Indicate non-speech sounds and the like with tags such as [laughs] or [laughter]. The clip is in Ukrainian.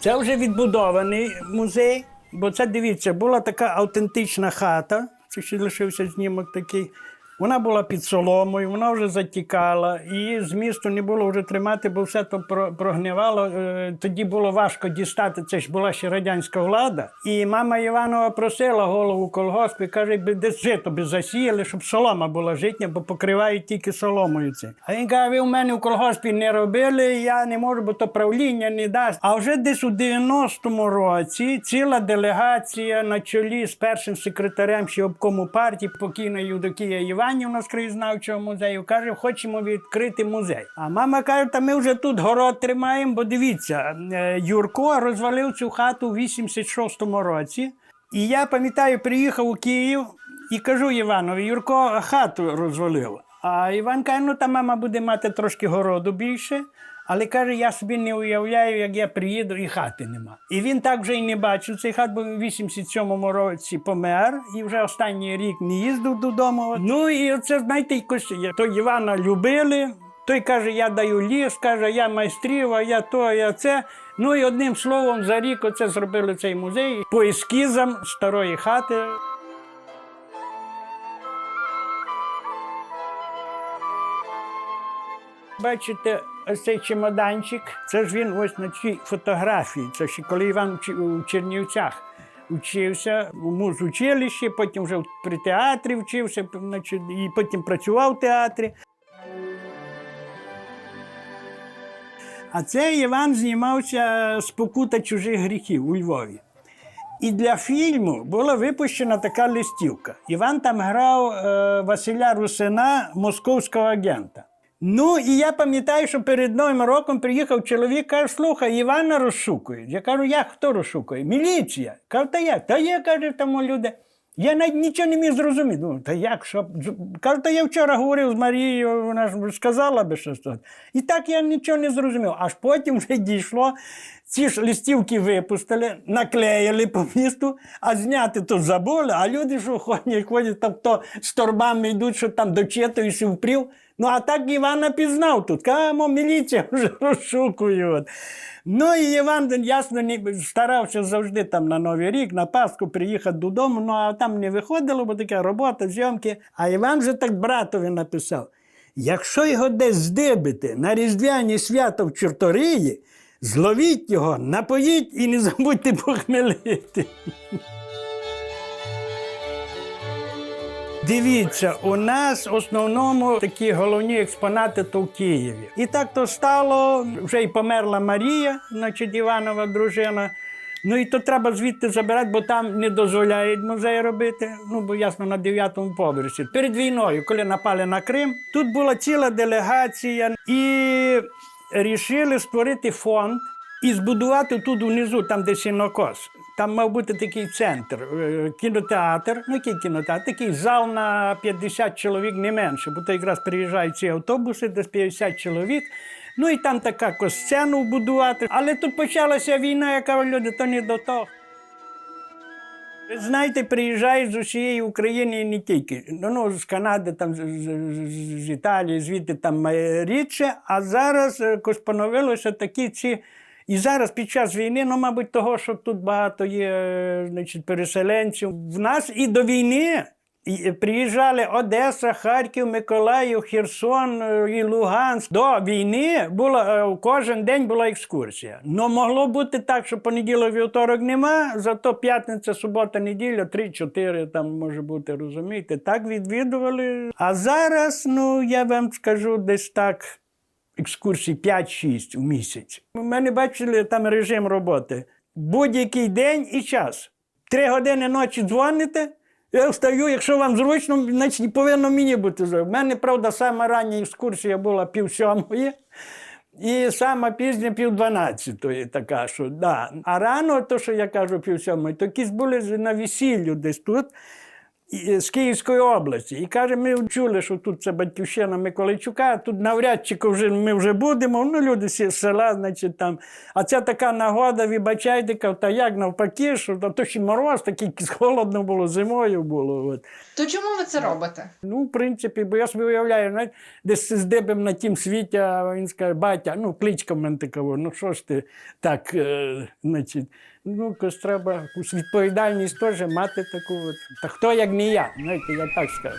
Це вже відбудований музей, бо це дивіться, була така автентична хата. Це ще лишився знімок такий. Вона була під соломою, вона вже затікала, і з місту не було вже тримати, бо все то про- прогнивало. Е, Тоді було важко дістати. Це ж була ще радянська влада. І мама Іванова просила голову колгоспу, каже, би десь жито би засіяли, щоб солома була житня, бо покривають тільки соломою це. А він каже, ви у мене в колгоспі не робили, я не можу, бо то правління не дасть. А вже десь у 90-му році ціла делегація на чолі з першим секретарем ще обкому партії, покійна Юдокія Іванівна нас краєзнавчого музею, каже, хочемо відкрити музей. А мама каже, та ми вже тут город тримаємо, бо дивіться, е, Юрко розвалив цю хату у 86-му році. І я пам'ятаю, приїхав у Київ і кажу Іванові, Юрко хату розвалив. А Іван каже, ну та мама буде мати трошки городу більше. Але каже, я собі не уявляю, як я приїду і хати нема. І він так вже й не бачив. Цей хат, бо в 87-му році помер, і вже останній рік не їздив додому. Ну і оце, знаєте, якось то Івана любили. Той каже, я даю ліс, каже, я майстрів, я то, я це. Ну і одним словом, за рік оце зробили цей музей по ескізам старої хати. Бачите, ось цей чемоданчик, це ж він ось на цій фотографії. Це ще коли Іван у Чернівцях вчився у музучилищі, потім вже при театрі вчився, і потім працював в театрі. А цей Іван знімався з покута чужих гріхів у Львові. І для фільму була випущена така листівка. Іван там грав е, Василя Русина, московського агента. Ну і я пам'ятаю, що перед Новим роком приїхав чоловік, каже, слухай, Івана розшукують. Я кажу, як хто розшукує? Міліція. Кажу, та як? Та є, каже, тому люди. Я навіть нічого не міг зрозуміти. Думаю, та як, що? Кажу, та я вчора говорив з Марією, вона ж сказала би щось. І так я нічого не зрозумів. Аж потім вже дійшло, ці ж листівки випустили, наклеїли по місту, а зняти то забули, а люди, що ходять, ходять там то з торбами йдуть, що там дочитують і впрів. Ну, а так Івана пізнав тут. Камо, міліція вже [laughs] розшукує. Ну і Іван, ясно, старався завжди там на Новий рік, на Пасху приїхати додому, ну а там не виходило, бо така робота, зйомки. А Іван вже так братові написав: якщо його десь здибити на Різдвяні свята в Чорториї, зловіть його, напоїть і не забудьте похмелити. [laughs] Дивіться, у нас в основному такі головні експонати то в Києві. І так то стало, вже й померла Марія, значить Іванова дружина. Ну і то треба звідти забирати, бо там не дозволяють музей робити. Ну, бо ясно, на дев'ятому поверсі. Перед війною, коли напали на Крим, тут була ціла делегація, і рішили створити фонд і збудувати тут унизу, там де сінокос. Там мав бути такий центр, е, кінотеатр. Ну, який кінотеатр? Такий зал на 50 чоловік, не менше, бо то якраз приїжджають ці автобуси, десь 50 чоловік. Ну і там така сцену вбудувати. Але тут почалася війна, яка люди, то не до того. Ви знаєте, приїжджають з усієї України і не тільки. Ну, ну з Канади, там, з, з, з Італії, звідти там е, рідше. А зараз е, поновилося такі ці. І зараз під час війни, ну, мабуть, того, що тут багато є е, значить, переселенців. В нас і до війни приїжджали Одеса, Харків, Миколаїв, Херсон е, і Луганськ. До війни було, е, кожен день була екскурсія. Ну могло бути так, що понеділок, вівторок нема, зато п'ятниця, субота, неділя, 3-4 там може бути, розумієте. Так відвідували. А зараз, ну я вам скажу, десь так. Екскурсій 5-6 в місяць. У мене бачили там режим роботи. Будь-який день і час. Три години ночі дзвоните, я встаю, якщо вам зручно, значить повинно мені бути. У мене, правда, сама рання екскурсія була пів сьомої. І сама пізня пів дванадцятої така, що да. А рано, то, що я кажу, пів сьомої, то якісь були на весіллю десь тут. З Київської області. І каже, ми чули, що тут це батьківщина Миколайчука, тут навряд чи вже, ми вже будемо. Ну, люди з села, значить, там. А це така нагода, вибачайте, та як навпаки, що то ще мороз, такий холодно було, зимою було. От. То чому ви це робите? Ну, в принципі, бо я собі уявляю, знаєте, десь з дебем на тім світі, а він скаже, батя, ну, кличка в мене такого, ну що ж ти так, е, значить, ну, якось треба якусь відповідальність теж мати таку. От. Та хто як не я, знаєте, я так скажу.